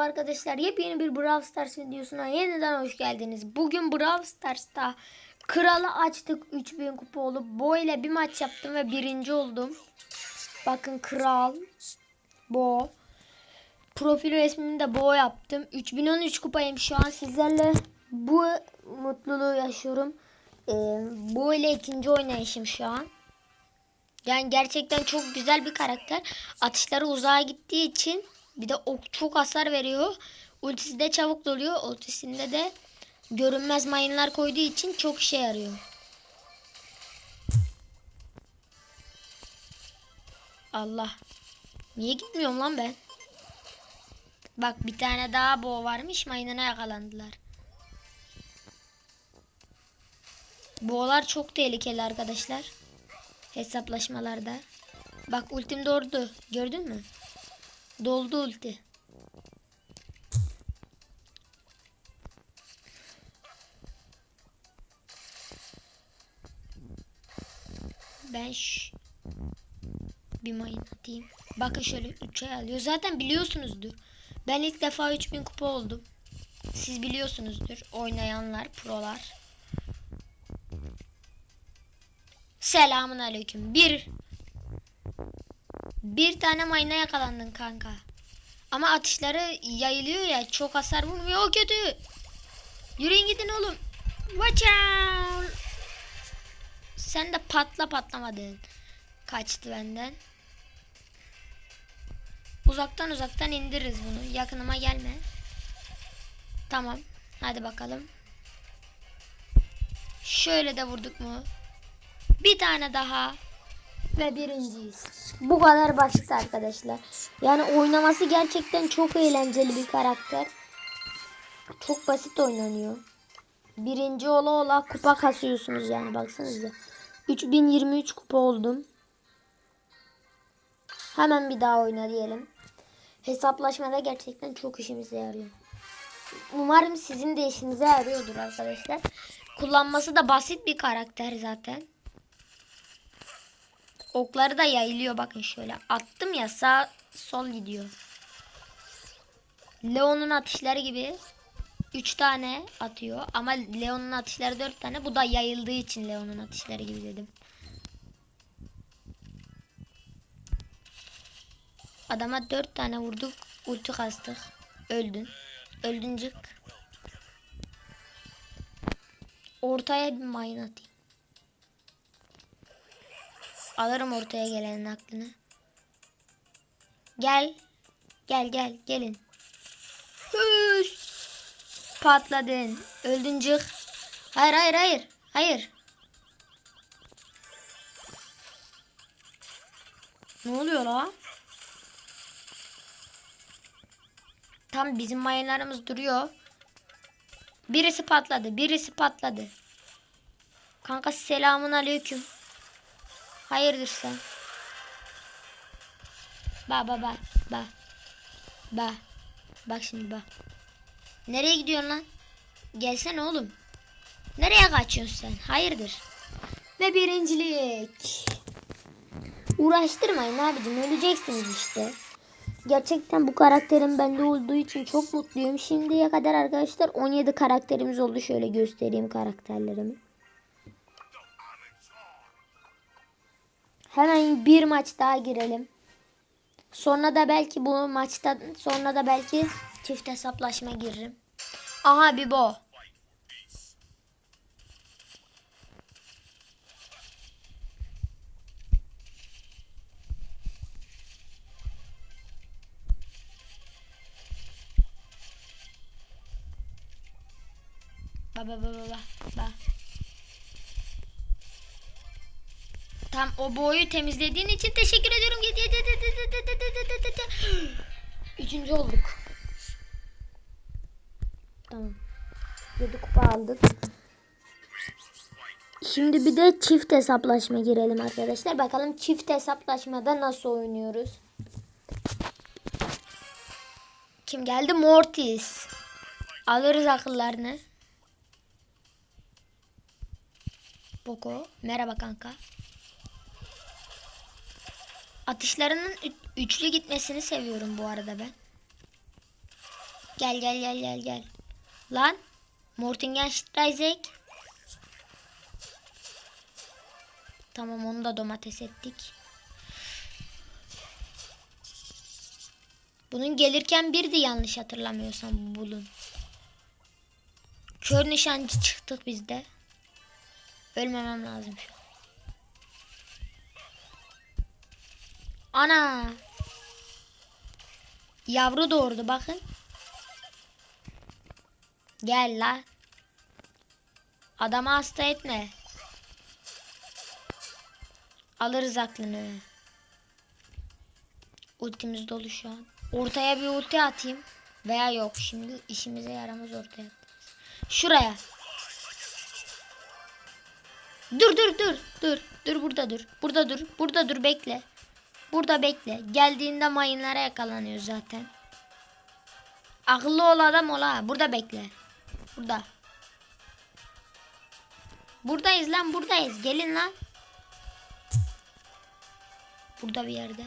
Merhaba arkadaşlar. Yepyeni bir Brawl Stars videosuna yeniden hoş geldiniz. Bugün Brawl Stars'ta kralı açtık 3000 kupa olup Bo ile bir maç yaptım ve birinci oldum. Bakın kral Bo. Profil resmimi de Bo yaptım. 3013 kupayım şu an sizlerle bu mutluluğu yaşıyorum. Ee, Bo ile ikinci oynayışım şu an. Yani gerçekten çok güzel bir karakter. Atışları uzağa gittiği için bir de ok çok hasar veriyor. Ultisi de çabuk doluyor. Ultisinde de görünmez mayınlar koyduğu için çok işe yarıyor. Allah. Niye gitmiyorum lan ben? Bak bir tane daha boğa varmış. Mayınına yakalandılar. Boğalar çok tehlikeli arkadaşlar. Hesaplaşmalarda. Bak ultim doğru. Gördün mü? Doldu ulti. Ben bir mayın atayım. Bakın şöyle 3'e alıyor. Zaten biliyorsunuzdur. Ben ilk defa 3000 kupa oldum. Siz biliyorsunuzdur. Oynayanlar, prolar. Selamun aleyküm. Bir bir tane mayına yakalandın kanka. Ama atışları yayılıyor ya çok hasar vurmuyor. O kötü. Yürüyün gidin oğlum. Watch out. Sen de patla patlamadın. Kaçtı benden. Uzaktan uzaktan indiririz bunu. Yakınıma gelme. Tamam. Hadi bakalım. Şöyle de vurduk mu? Bir tane daha ve birinciyiz. Bu kadar basit arkadaşlar. Yani oynaması gerçekten çok eğlenceli bir karakter. Çok basit oynanıyor. Birinci ola ola kupa kasıyorsunuz yani baksanıza. 3023 kupa oldum. Hemen bir daha oyna diyelim. Hesaplaşmada gerçekten çok işimize yarıyor. Umarım sizin de işinize yarıyordur arkadaşlar. Kullanması da basit bir karakter zaten. Okları da yayılıyor bakın şöyle. Attım ya sağ sol gidiyor. Leon'un atışları gibi 3 tane atıyor ama Leon'un atışları 4 tane. Bu da yayıldığı için Leon'un atışları gibi dedim. Adama 4 tane vurduk. Ulti kastık. Öldün. Öldüncük. Ortaya bir mayın atayım. Alırım ortaya gelenin aklını. Gel. Gel gel gelin. Hüs. Patladın. Öldüncük. Hayır hayır hayır. Hayır. Ne oluyor la? Tam bizim mayınlarımız duruyor. Birisi patladı. Birisi patladı. Kanka selamun aleyküm. Hayırdır sen? Bak bak bak bak. Bak. Bak şimdi bak. Nereye gidiyorsun lan? Gelsene oğlum. Nereye kaçıyorsun sen? Hayırdır? Ve birincilik. Uğraştırmayın abicim öleceksiniz işte. Gerçekten bu karakterin bende olduğu için çok mutluyum. Şimdiye kadar arkadaşlar 17 karakterimiz oldu. Şöyle göstereyim karakterlerimi. Hemen bir maç daha girelim. Sonra da belki bu maçtan sonra da belki çift hesaplaşma giririm. Aha bir bo. Ba ba ba ba ba. kankam o boyu temizlediğin için teşekkür ediyorum. Üçüncü olduk. Tamam. Yedi kupa aldık. Şimdi bir de çift hesaplaşma girelim arkadaşlar. Bakalım çift hesaplaşmada nasıl oynuyoruz. Kim geldi? Mortis. Alırız akıllarını. Boko. Merhaba kanka. Atışlarının üçlü gitmesini seviyorum bu arada ben. Gel gel gel gel gel. Lan. Mortingen Streisek. Tamam onu da domates ettik. Bunun gelirken bir de yanlış hatırlamıyorsam bu bulun. Kör nişancı çıktık biz de. Ölmemem lazım şu an. Ana. Yavru doğurdu bakın. Gel la. Adamı hasta etme. Alırız aklını. Ultimiz dolu şu an. Ortaya bir ulti atayım. Veya yok şimdi işimize yaramaz ortaya. Şuraya. Dur dur dur dur. Dur burada dur. Burada dur. Burada dur bekle. Burada bekle. Geldiğinde mayınlara yakalanıyor zaten. Akıllı ol adam ol ha. Burada bekle. Burada. Buradayız lan buradayız. Gelin lan. Burada bir yerde.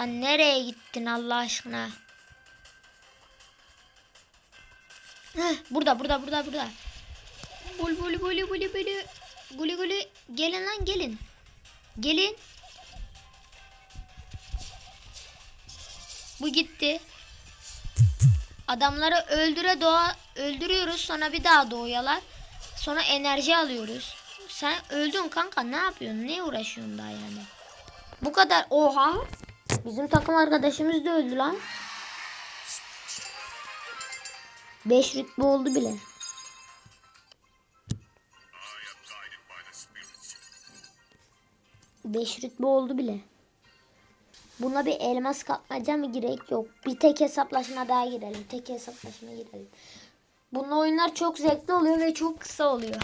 Lan nereye gittin Allah aşkına? Heh, burada burada burada burada. Bul bul bul bul bul. Guli guli. Gelin lan gelin. Gelin. Bu gitti. Adamları öldüre doğa öldürüyoruz sonra bir daha doğuyorlar. Sonra enerji alıyoruz. Sen öldün kanka ne yapıyorsun? Ne uğraşıyorsun daha yani? Bu kadar. Oha. Bizim takım arkadaşımız da öldü lan. 5 rütbe oldu bile. Beş rütbe oldu bile. Buna bir elmas kapmaca mı gerek yok. Bir tek hesaplaşma daha girelim. Tek hesaplaşma girelim. Bunun oyunlar çok zevkli oluyor ve çok kısa oluyor.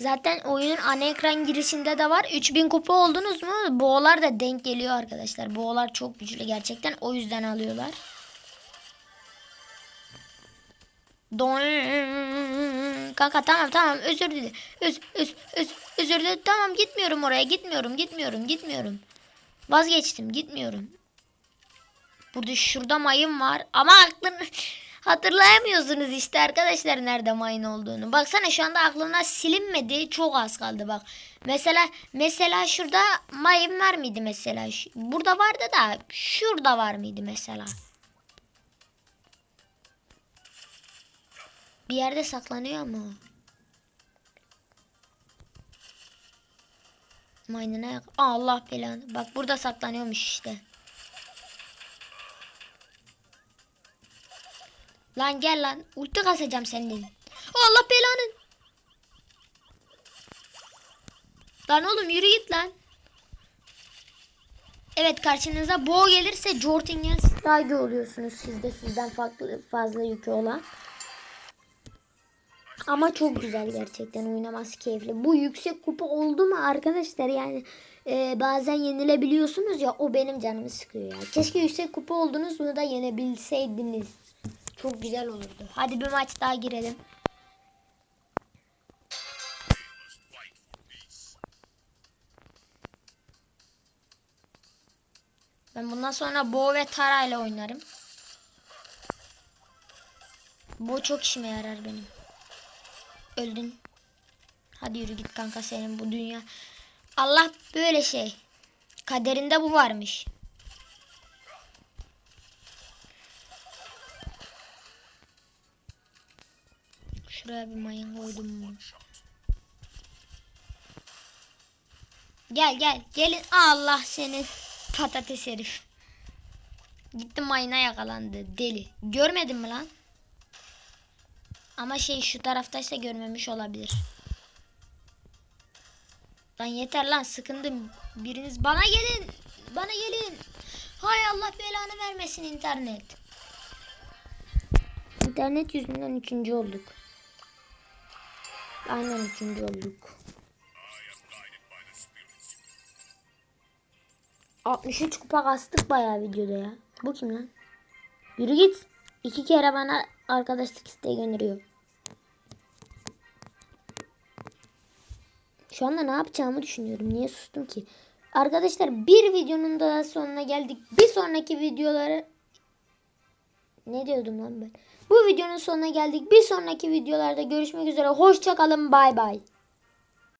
Zaten oyunun ana ekran girişinde de var. 3000 kupa oldunuz mu? Boğalar da denk geliyor arkadaşlar. Boğalar çok güçlü gerçekten. O yüzden alıyorlar. Don Kanka tamam tamam özür dilerim. Öz, öz, öz, özür dilerim. Tamam gitmiyorum oraya. Gitmiyorum, gitmiyorum, gitmiyorum. Vazgeçtim, gitmiyorum. Burada şurada mayın var ama aklını hatırlayamıyorsunuz işte arkadaşlar nerede mayın olduğunu. Baksana şu anda aklımdan silinmedi. Çok az kaldı bak. Mesela mesela şurada mayın var mıydı mesela? Burada vardı da şurada var mıydı mesela? Bir yerde saklanıyor ama. Maynına yak. Allah belanı. Bak burada saklanıyormuş işte. Lan gel lan. Ulti kasacağım senin. Allah belanı. Lan oğlum yürü git lan. Evet karşınıza Bo gelirse Jortingen Strike oluyorsunuz siz de sizden farklı fazla yükü olan. Ama çok güzel gerçekten oynaması keyifli. Bu yüksek kupa oldu mu arkadaşlar yani e, bazen yenilebiliyorsunuz ya o benim canımı sıkıyor ya. Keşke yüksek kupa oldunuz bunu da yenebilseydiniz. Çok güzel olurdu. Hadi bir maç daha girelim. Ben bundan sonra Bo ve Tara ile oynarım. Bo çok işime yarar benim. Öldün. Hadi yürü git kanka senin bu dünya. Allah böyle şey. Kaderinde bu varmış. Şuraya bir mayın koydum. Gel gel. Gelin. Allah seni patates herif. Gitti mayına yakalandı. Deli. Görmedin mi lan? Ama şey şu taraftaysa görmemiş olabilir. Lan yeter lan sıkındım. Biriniz bana gelin. Bana gelin. Hay Allah belanı vermesin internet. İnternet yüzünden üçüncü olduk. Aynen üçüncü olduk. 63 kupa kastık bayağı videoda ya. Bu kim lan? Yürü git. İki kere bana arkadaşlık isteği gönderiyor. Şu anda ne yapacağımı düşünüyorum. Niye sustum ki? Arkadaşlar bir videonun daha sonuna geldik. Bir sonraki videoları ne diyordum lan ben? Bu videonun sonuna geldik. Bir sonraki videolarda görüşmek üzere. Hoşçakalın. Bay bay.